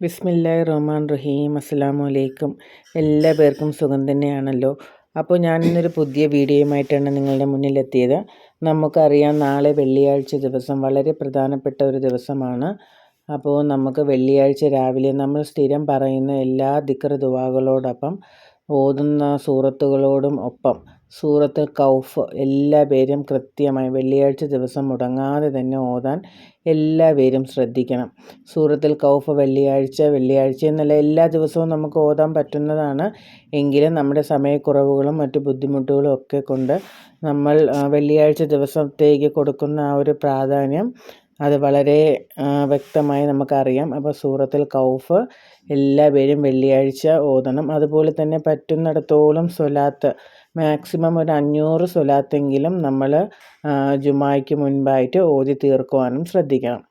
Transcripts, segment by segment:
ബിസ്മില്ലാഹി റഹ്മാൻ റഹീം അസ്സാം അലൈക്കും എല്ലാ പേർക്കും സുഖം തന്നെയാണല്ലോ. അപ്പോൾ ഞാനിന്നൊരു പുതിയ വീഡിയോയുമായിട്ടാണ് നിങ്ങളുടെ മുന്നിലെത്തിയത്. നമുക്കറിയാം നാളെ വെള്ളിയാഴ്ച ദിവസം വളരെ പ്രധാനപ്പെട്ട ഒരു ദിവസമാണ്. അപ്പോൾ നമുക്ക് വെള്ളിയാഴ്ച രാവിലെ നമ്മൾ സ്ഥിരം പറയുന്ന എല്ലാ ദിക്ർ ദുവാകളോടൊപ്പം ഓതുന്ന സൂറത്തുകളോടും ഒപ്പം സൂറത്ത് കൗഫ് എല്ലാ പേരും കൃത്യമായി വെള്ളിയാഴ്ച ദിവസം മുടങ്ങാതെ തന്നെ ഓതാൻ എല്ലാ പേരും ശ്രദ്ധിക്കണം. സൂറത്തിൽ കൗഫ് വെള്ളിയാഴ്ച വെള്ളിയാഴ്ച എന്നല്ല എല്ലാ ദിവസവും നമുക്ക് ഓതാൻ പറ്റുന്നതാണ്. എങ്കിലും നമ്മുടെ സമയക്കുറവുകളും മറ്റു ബുദ്ധിമുട്ടുകളും ഒക്കെ കൊണ്ട് നമ്മൾ വെള്ളിയാഴ്ച ദിവസത്തേക്ക് കൊടുക്കുന്ന ആ ഒരു പ്രാധാന്യം അത് വളരെ വ്യക്തമായി നമുക്കറിയാം. അപ്പോൾ സൂറത്തിൽ കൗഫ് എല്ലാ പേരും വെള്ളിയാഴ്ച ഓതണം. അതുപോലെ തന്നെ പറ്റുന്നിടത്തോളം സ്വലാത്ത് മാക്സിമം ഒരു അഞ്ഞൂറ് സ്വലാത്തെങ്കിലും നമ്മൾ ജുമായ്ക്ക് മുൻപായിട്ട് ഓതി തീർക്കുവാനും ശ്രദ്ധിക്കണം.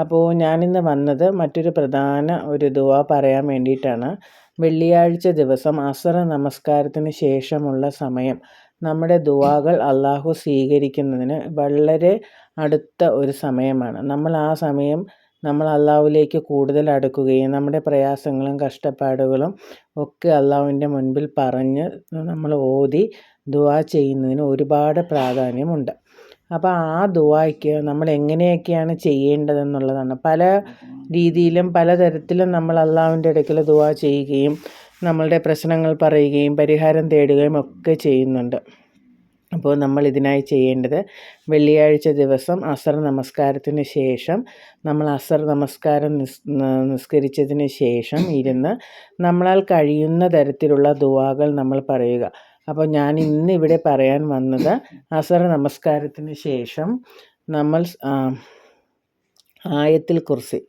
അപ്പോൾ ഞാനിന്ന് വന്നത് മറ്റൊരു പ്രധാന ഒരു ദുവ പറയാൻ വേണ്ടിയിട്ടാണ്. വെള്ളിയാഴ്ച ദിവസം അസറ നമസ്കാരത്തിന് ശേഷമുള്ള സമയം. നമ്മുടെ ദുവാകൾ അള്ളാഹു സ്വീകരിക്കുന്നതിന് വളരെ അടുത്ത ഒരു സമയമാണ്. നമ്മൾ ആ സമയം നമ്മൾ അള്ളാഹുവിലേക്ക് കൂടുതൽ അടുക്കുകയും നമ്മുടെ പ്രയാസങ്ങളും കഷ്ടപ്പാടുകളും ഒക്കെ അള്ളാഹുവിന്റെ മുൻപിൽ പറഞ്ഞ് നമ്മൾ ഓതി ദുവാ ചെയ്യുന്നതിന് ഒരുപാട് പ്രാധാന്യമുണ്ട്. അപ്പോൾ ആ ദുവായ്ക്ക് നമ്മൾ എങ്ങനെയൊക്കെയാണ് ചെയ്യേണ്ടതെന്നുള്ളതാണ്. പല രീതിയിലും പലതരത്തിലും നമ്മൾ അള്ളാഹുവിന്റെ ഇടയ്ക്കിൽ ദുവാ ചെയ്യുകയും നമ്മളുടെ പ്രശ്നങ്ങൾ പറയുകയും പരിഹാരം തേടുകയും ഒക്കെ ചെയ്യുന്നുണ്ട്. അപ്പോൾ നമ്മൾ ഇതിനായി ചെയ്യേണ്ടത് വെള്ളിയാഴ്ച ദിവസം അസർ നമസ്കാരത്തിന് ശേഷം നമ്മൾ അസർ നമസ്കാരം നിസ് നിസ്കരിച്ചതിന് ശേഷം ഇരുന്ന് നമ്മളാൽ കഴിയുന്ന തരത്തിലുള്ള ദുവാകൾ നമ്മൾ പറയുക. അപ്പോൾ ഞാൻ ഇന്ന് ഇവിടെ പറയാൻ വന്നത് അസർ നമസ്കാരത്തിന് ശേഷം നമ്മൾ ആയത്തിൽ കുർസി.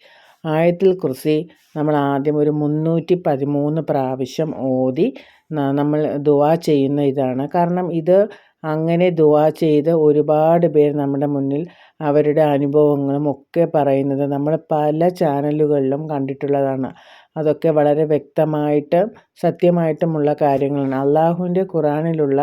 ആയത്തിൽ കുറിച്ച് നമ്മൾ ആദ്യം ഒരു മുന്നൂറ്റി പതിമൂന്ന് പ്രാവശ്യം ഓതി നമ്മൾ ദുവാ ചെയ്യുന്ന ഇതാണ്. കാരണം ഇത് അങ്ങനെ ദുവാ ചെയ്ത ഒരുപാട് പേർ നമ്മുടെ മുന്നിൽ അവരുടെ അനുഭവങ്ങളും ഒക്കെ പറയുന്നത് നമ്മൾ പല ചാനലുകളിലും കണ്ടിട്ടുള്ളതാണ്. അതൊക്കെ വളരെ വ്യക്തമായിട്ട് സത്യമായിട്ടുമുള്ള കാര്യങ്ങളാണ്. അള്ളാഹുവിന്റെ ഖുറാനിലുള്ള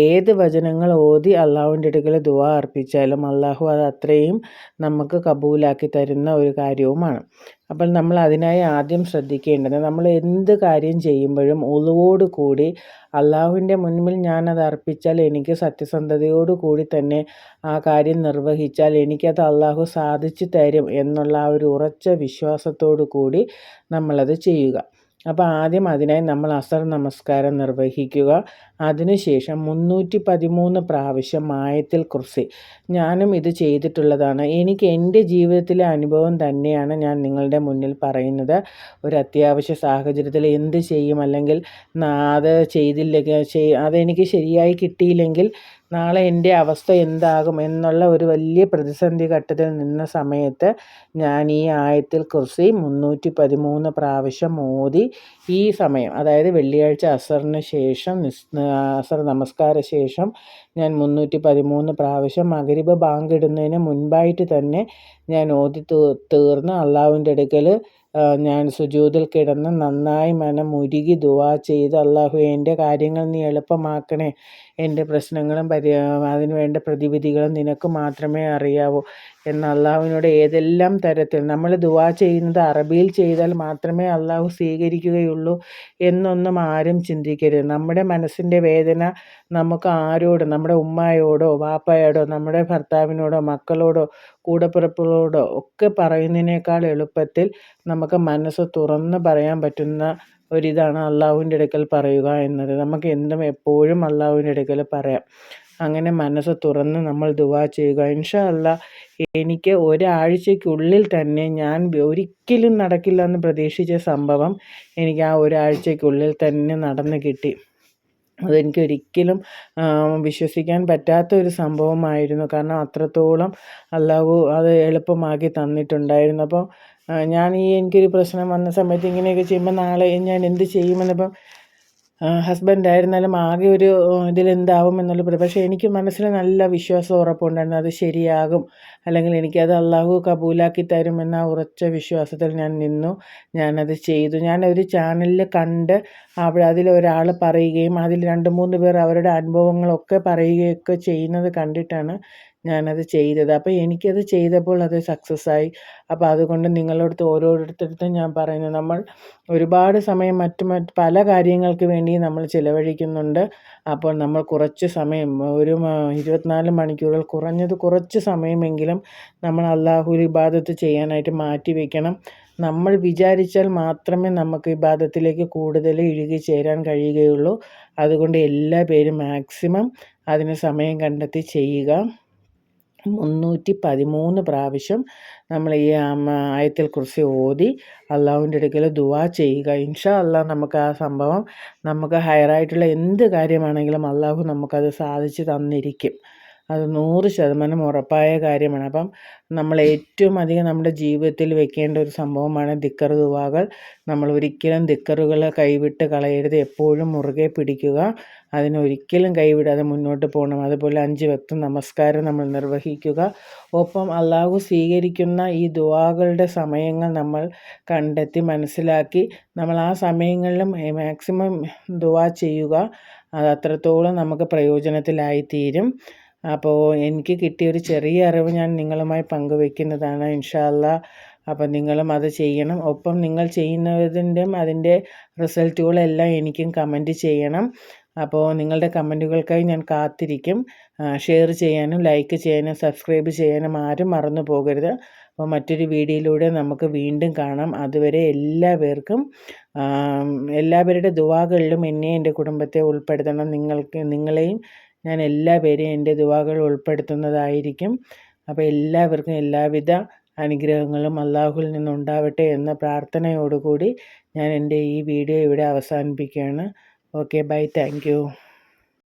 ഏത് വചനങ്ങൾ ഓതി അള്ളാഹുവിന്റെ അടുക്കൽ ദുവാ അർപ്പിച്ചാലും അള്ളാഹു അത് അത്രയും നമുക്ക് കബൂലാക്കി തരുന്ന ഒരു കാര്യവുമാണ്. അപ്പോൾ നമ്മൾ അതിനായി ആദ്യം ശ്രദ്ധിക്കേണ്ടത് നമ്മൾ എന്ത് കാര്യം ചെയ്യുമ്പോഴും ഉളുവോട് കൂടി അള്ളാഹുവിന്റെ മുൻപിൽ ഞാനത് അർപ്പിച്ചാൽ എനിക്ക് സത്യസന്ധതയോടു കൂടി തന്നെ ആ കാര്യം നിർവഹിച്ചാൽ എനിക്കത് അള്ളാഹു സാധിച്ചു തരും എന്നുള്ള ആ ഒരു ഉറച്ച വിശ്വാസത്തോടു കൂടി നമ്മളത് ചെയ്യുക. അപ്പോൾ ആദ്യം അതിനായി നമ്മൾ അസർ നമസ്കാരം നിർവഹിക്കുക. അതിനുശേഷം മുന്നൂറ്റി പതിമൂന്ന് പ്രാവശ്യം മായത്തിൽ കുറിച്ച് ഞാനും ഇത് ചെയ്തിട്ടുള്ളതാണ്. എനിക്ക് എന്റെ ജീവിതത്തിലെ അനുഭവം തന്നെയാണ് ഞാൻ നിങ്ങളുടെ മുന്നിൽ പറയുന്നത്. ഒരു അത്യാവശ്യ സാഹചര്യത്തിൽ എന്ത് ചെയ്യും? അല്ലെങ്കിൽ അത് ചെയ്തില്ലെങ്കിൽ അതെനിക്ക് ശരിയായി കിട്ടിയില്ലെങ്കിൽ നാളെ എന്റെ അവസ്ഥ എന്താകും എന്നുള്ള ഒരു വലിയ പ്രതിസന്ധി ഘട്ടത്തിൽ നിന്ന സമയത്ത് ഞാൻ ഈ ആയത്തിൽ കുറിച്ച് മുന്നൂറ്റി പതിമൂന്ന് പ്രാവശ്യം ഓതി ഈ സമയം അതായത് വെള്ളിയാഴ്ച അസറിന് ശേഷം നിസ് അസർ നമസ്കാര ശേഷം ഞാൻ മുന്നൂറ്റി പതിമൂന്ന് പ്രാവശ്യം മകരിബ് ബാങ്ക് ഇടുന്നതിന് മുൻപായിട്ട് തന്നെ ഞാൻ ഓതി തീർന്ന് അള്ളാഹുവിന്റെ അടുക്കൽ ഞാൻ സുജൂതിൽ കിടന്ന് നന്നായി മനം ഉരുകി ദുവാ ചെയ്ത് അള്ളാഹു എന്റെ കാര്യങ്ങൾ നീ എളുപ്പമാക്കണേ. എന്റെ പ്രശ്നങ്ങളും പരി അതിന് വേണ്ട പ്രതിവിധികളും നിനക്ക് മാത്രമേ അറിയാവൂ. എന്ന് അള്ളാഹുവിനോട് ഏതെല്ലാം തരത്തിൽ നമ്മൾ ദുവാ ചെയ്യുന്നത് അറബിയിൽ ചെയ്താൽ മാത്രമേ അള്ളാഹു സ്വീകരിക്കുകയുള്ളൂ എന്നൊന്നും ആരും ചിന്തിക്കരുത്. നമ്മുടെ മനസ്സിന്റെ വേദന നമുക്ക് ആരോടും നമ്മുടെ ഉമ്മായോടോ വാപ്പയോടോ നമ്മുടെ ഭർത്താവിനോടോ മക്കളോടോ കൂടപ്പിറപ്പുകളോടോ ഒക്കെ പറയുന്നതിനേക്കാൾ എളുപ്പത്തിൽ നമുക്ക് മനസ്സ് തുറന്ന് പറയാൻ പറ്റുന്ന ഒരിതാണ് അള്ളാഹുവിന്റെ അടുക്കൽ പറയുക എന്നത്. നമുക്ക് എന്തും എപ്പോഴും അള്ളാഹുവിന്റെ അടുക്കൽ പറയാം. അങ്ങനെ മനസ്സ് തുറന്ന് നമ്മൾ ദുവാ ചെയ്യുക. ഇൻഷാ അല്ല എനിക്ക് ഒരാഴ്ചയ്ക്കുള്ളിൽ തന്നെ ഞാൻ ഒരിക്കലും നടക്കില്ല എന്ന് പ്രതീക്ഷിച്ച സംഭവം എനിക്ക് ആ ഒരാഴ്ചയ്ക്കുള്ളിൽ തന്നെ നടന്നു കിട്ടി. അതെനിക്ക് ഒരിക്കലും വിശ്വസിക്കാൻ പറ്റാത്ത ഒരു സംഭവമായിരുന്നു. കാരണം അത്രത്തോളം അള്ളാഹു അത് എളുപ്പമാക്കി തന്നിട്ടുണ്ടായിരുന്നു. അപ്പോൾ ഞാൻ ഈ എനിക്കൊരു പ്രശ്നം വന്ന സമയത്ത് ഇങ്ങനെയൊക്കെ ചെയ്യുമ്പോൾ നാളെ ഞാൻ എന്ത് ചെയ്യുമെന്നിപ്പം ഹസ്ബൻഡ് ആയിരുന്നാലും ആകെ ഒരു ഇതിലെന്താവും എന്നുള്ള പക്ഷേ എനിക്ക് മനസ്സിൽ നല്ല വിശ്വാസം ഉറപ്പുണ്ടായിരുന്നു അത് ശരിയാകും. അല്ലെങ്കിൽ എനിക്കത് അള്ളാഹു കബൂലാക്കി തരുമെന്ന ഉറച്ച വിശ്വാസത്തിൽ ഞാൻ നിന്നു. ഞാനത് ചെയ്തു. ഞാൻ ഒരു ചാനലിൽ കണ്ട് അവിടെ അതിലൊരാൾ പറയുകയും അതിൽ രണ്ട് മൂന്ന് പേർ അവരുടെ അനുഭവങ്ങളൊക്കെ പറയുകയൊക്കെ ചെയ്യുന്നത് കണ്ടിട്ടാണ് ഞാനത് ചെയ്തത്. അപ്പോൾ എനിക്കത് ചെയ്തപ്പോൾ അത് സക്സസ് ആയി. അപ്പോൾ അതുകൊണ്ട് നിങ്ങളടുത്ത് ഓരോരുത്തരടുത്തും ഞാൻ പറയുന്നു നമ്മൾ ഒരുപാട് സമയം മറ്റു മറ്റ് പല കാര്യങ്ങൾക്ക് വേണ്ടി നമ്മൾ ചിലവഴിക്കുന്നുണ്ട്. അപ്പോൾ നമ്മൾ കുറച്ച് സമയം ഒരു ഇരുപത്തിനാല് മണിക്കൂറുകൾ കുറഞ്ഞത് കുറച്ച് സമയമെങ്കിലും നമ്മൾ അള്ളാഹു ഇബാദത്ത് ചെയ്യാനായിട്ട് മാറ്റി വയ്ക്കണം നമ്മൾ വിചാരിച്ചാൽ മാത്രമേ നമുക്ക് ഇബാദത്തിലേക്ക് കൂടുതൽ ഇഴുകി ചേരാൻ കഴിയുകയുള്ളൂ. അതുകൊണ്ട് എല്ലാ പേരും മാക്സിമം അതിന് സമയം കണ്ടെത്തി ചെയ്യുക. മുന്നൂറ്റി പതിമൂന്ന് പ്രാവശ്യം നമ്മൾ ഈ ആയത്തിൽ കുറിച്ച് ഓതി അള്ളാഹുവിന്റെ അടുക്കൽ ദുവാ ചെയ്യുക. ഇൻഷാ അള്ളാഹ് നമുക്ക് ആ സംഭവം നമുക്ക് ഹയറായിട്ടുള്ള എന്ത് കാര്യമാണെങ്കിലും അള്ളാഹു നമുക്കത് സാധിച്ചു തന്നിരിക്കും. അത് നൂറ് ശതമാനം ഉറപ്പായ കാര്യമാണ്. അപ്പം നമ്മൾ ഏറ്റവും അധികം നമ്മുടെ ജീവിതത്തിൽ വെക്കേണ്ട ഒരു സംഭവമാണ് ദിക്കർ ദുവാകൾ. നമ്മൾ ഒരിക്കലും ദിക്കറുകൾ കൈവിട്ട് കളയരുത്. എപ്പോഴും മുറുകെ പിടിക്കുക. അതിനൊരിക്കലും കൈവിടാതെ മുന്നോട്ട് പോകണം. അതുപോലെ അഞ്ച് വ്യക്തം നമസ്കാരം നമ്മൾ നിർവഹിക്കുക. ഒപ്പം അള്ളാഹു സ്വീകരിക്കുന്ന ഈ ദുവാകളുടെ സമയങ്ങൾ നമ്മൾ കണ്ടെത്തി മനസ്സിലാക്കി നമ്മൾ ആ സമയങ്ങളിലും മാക്സിമം ദുവാ ചെയ്യുക. അത് അത്രത്തോളം നമുക്ക് പ്രയോജനത്തിലായിത്തീരും. അപ്പോൾ എനിക്ക് കിട്ടിയ ഒരു ചെറിയ അറിവ് ഞാൻ നിങ്ങളുമായി പങ്കുവെക്കുന്നതാണ് ഇൻഷാല്ല അപ്പം നിങ്ങളും അത് ചെയ്യണം. ഒപ്പം നിങ്ങൾ ചെയ്യുന്നതിന്റെയും അതിന്റെ റിസൾട്ടുകളെല്ലാം എനിക്കും കമന്റ് ചെയ്യണം. അപ്പോൾ നിങ്ങളുടെ കമന്റുകൾക്കായി ഞാൻ കാത്തിരിക്കും. ഷെയർ ചെയ്യാനും ലൈക്ക് ചെയ്യാനും സബ്സ്ക്രൈബ് ചെയ്യാനും ആരും മറന്നു പോകരുത്. അപ്പോൾ മറ്റൊരു വീഡിയോയിലൂടെ നമുക്ക് വീണ്ടും കാണാം. അതുവരെ എല്ലാവർക്കും എല്ലാവരുടെ ദുവാകളിലും എന്നെ എന്റെ കുടുംബത്തെ ഉൾപ്പെടുത്തണം. നിങ്ങൾക്ക് നിങ്ങളെയും ഞാൻ എല്ലാ പേരെയും എന്റെ ദുവാകൾ ഉൾപ്പെടുത്തുന്നതായിരിക്കും. അപ്പോൾ എല്ലാവർക്കും എല്ലാവിധ അനുഗ്രഹങ്ങളും അള്ളാഹുവിൽ നിന്നുണ്ടാവട്ടെ എന്ന പ്രാർത്ഥനയോടുകൂടി ഞാൻ എന്റെ ഈ വീഡിയോ ഇവിടെ അവസാനിപ്പിക്കുകയാണ്. Okay bye. താങ്ക്